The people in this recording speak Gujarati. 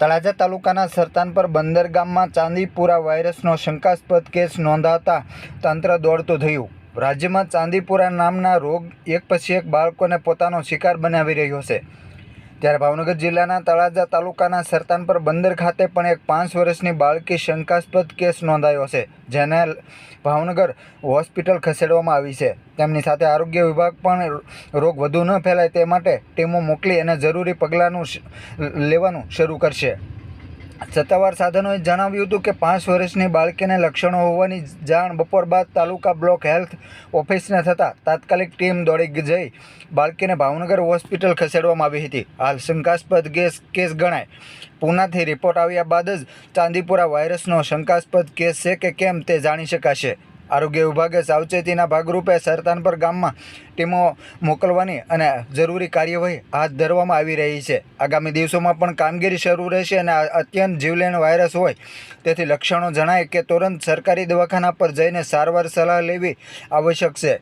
તળાજા તાલુકાના સરતાનપર બંદર ગામમાં ચાંદીપુરા વાયરસનો શંકાસ્પદ કેસ નોંધાતા તંત્ર દોડતું થયું. રાજ્યમાં ચાંદીપુરા નામના રોગ એક પછી એક બાળકોને પોતાનો શિકાર બનાવી રહ્યો છે. ત્યારે ભાવનગર જિલ્લાના તળાજા તાલુકાના સરતાનપર બંદર ખાતે પણ એક પાંચ વર્ષની બાળકી શંકાસ્પદ કેસ નોંધાયો છે, જેને ભાવનગર હોસ્પિટલ ખસેડવામાં આવી છે. તેમની સાથે આરોગ્ય વિભાગ પણ રોગ વધુ ન ફેલાય તે માટે ટીમો મોકલી અને જરૂરી પગલાંનું લેવાનું શરૂ કરશે. સત્તાવાર સાધનોએ જણાવ્યું હતું કે પાંચ વર્ષની બાળકીને લક્ષણો હોવાની જાણ બપોર બાદ તાલુકા બ્લોક હેલ્થ ઓફિસને થતાં તાત્કાલિક ટીમ દોડી જઈ બાળકીને ભાવનગર હોસ્પિટલ ખસેડવામાં આવી હતી. હાલ શંકાસ્પદ કેસ કેસ ગણાય. પૂનાથી રિપોર્ટ આવ્યા બાદ જ ચાંદીપુરા વાયરસનો શંકાસ્પદ કેસ છે કે કેમ તે જાણી શકાશે. આરોગ્ય વિભાગે સાવચેતીના ભાગરૂપે સરતાનપર ગામમાં ટીમો મોકલવાની અને જરૂરી કાર્યવાહી હાથ ધરવામાં આવી રહી છે. આગામી દિવસોમાં પણ કામગીરી શરૂ રહેશે અને અત્યંત જીવલેણ વાયરસ હોય તેથી લક્ષણો જણાય કે તુરંત સરકારી દવાખાના પર જઈને સારવાર સલાહ લેવી આવશ્યક છે.